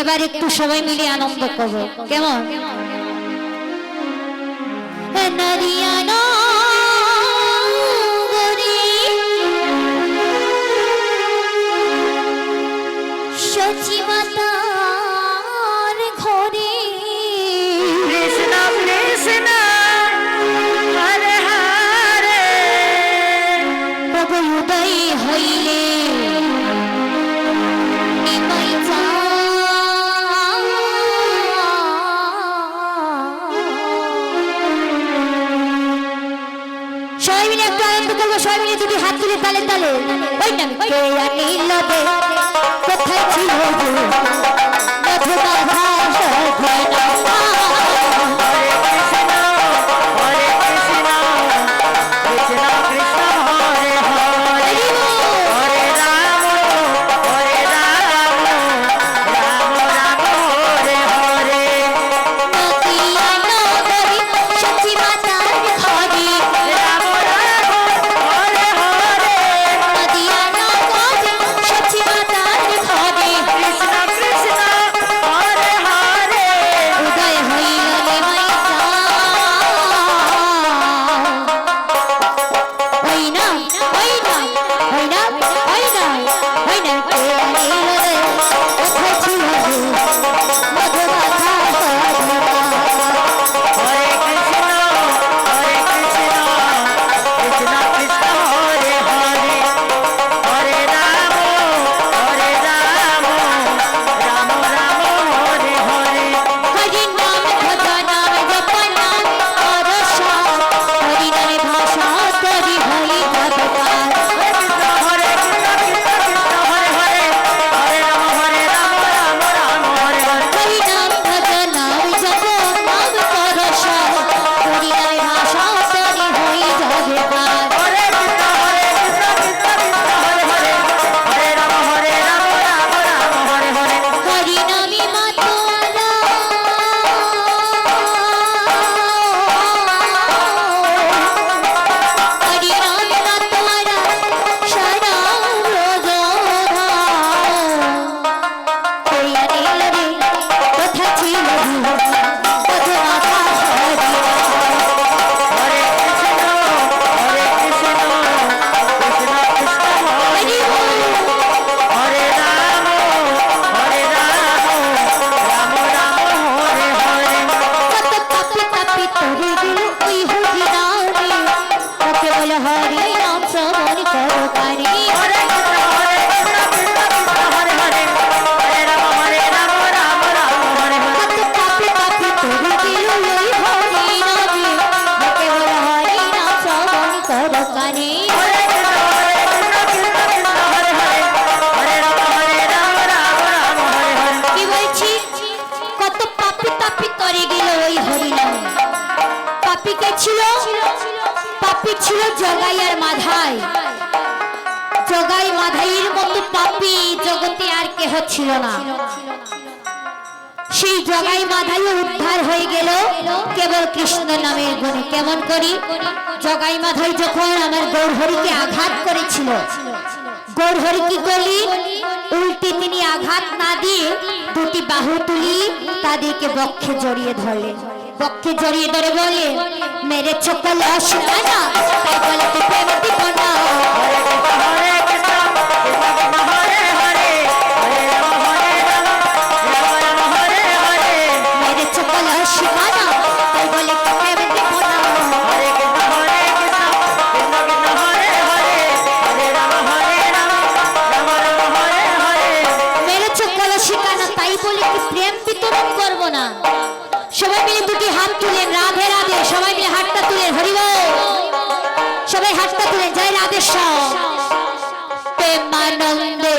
এবার একটু সবাই মিলে আনন্দ করব কেমন? যদি হাত তুলে তালে তালে ওই না কে কোথায় ছিল করে দিল ওই হরিদারে ওকে বলে হরি নাম শ্রবণ করো কারি ছিল জগাইয়ার মাধাই। জগাই মাধাইয়ের মতো পাপি জগতে আর কেহ ছিল না। সেই জগাই মাধাই উদ্ধার হয়ে গেল কেবল কৃষ্ণ নামের গুণে। কেমন করি? জগাই মাধাই যখন আমার গৌরহরিকে আঘাত করেছিল, গৌরহরি কি করলি? উল্টে তিনি আঘাত না দিয়ে দুটি বাহু তুলি, তাদেরকে বক্ষে জড়িয়ে ধরলেন। বক্ষে জড়িয়ে ধরে বলে মেরে ছোকলে অসুবিধা তাই বলে তো প্রেম দিব না তাই করব না? সবাই মিলে দুটি হাত তুলেন, রাধে রাধে। সবাই মিলে হাতটা তুলেন হরিব সবাই হাতটা তুলেন, জয় রাধেশ্বর। প্রেমানন্দে।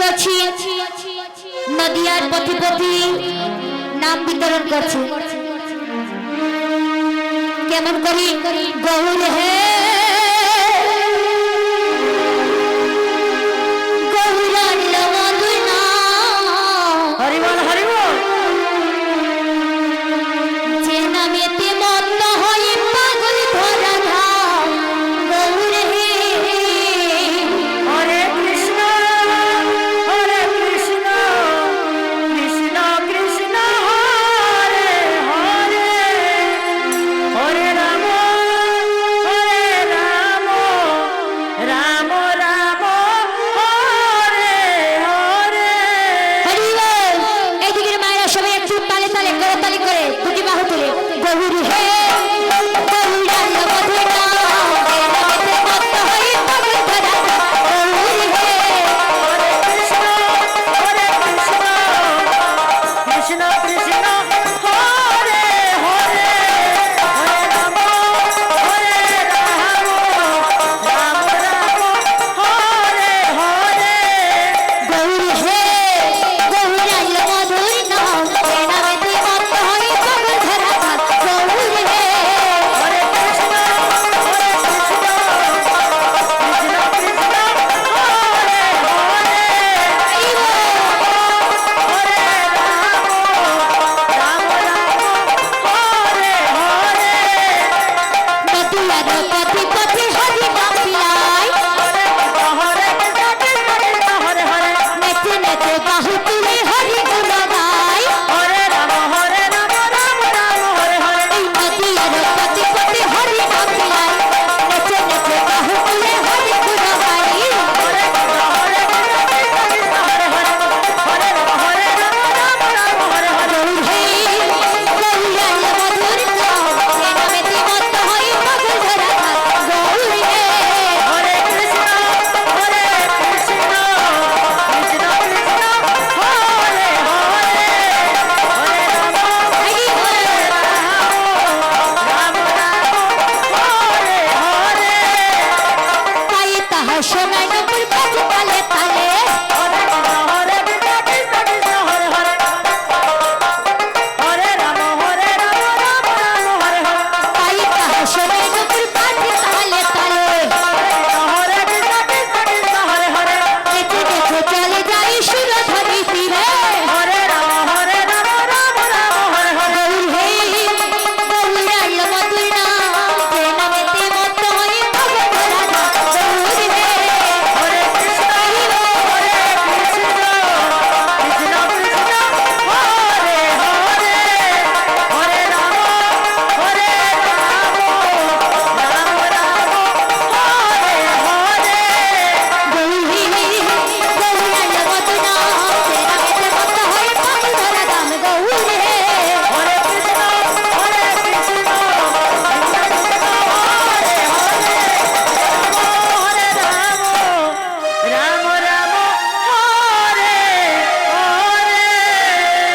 করছি নদিয়ার পথে পথে নাম বিতরণ করছে। কেমন করি? গৌর হ্যাঁ Thank you.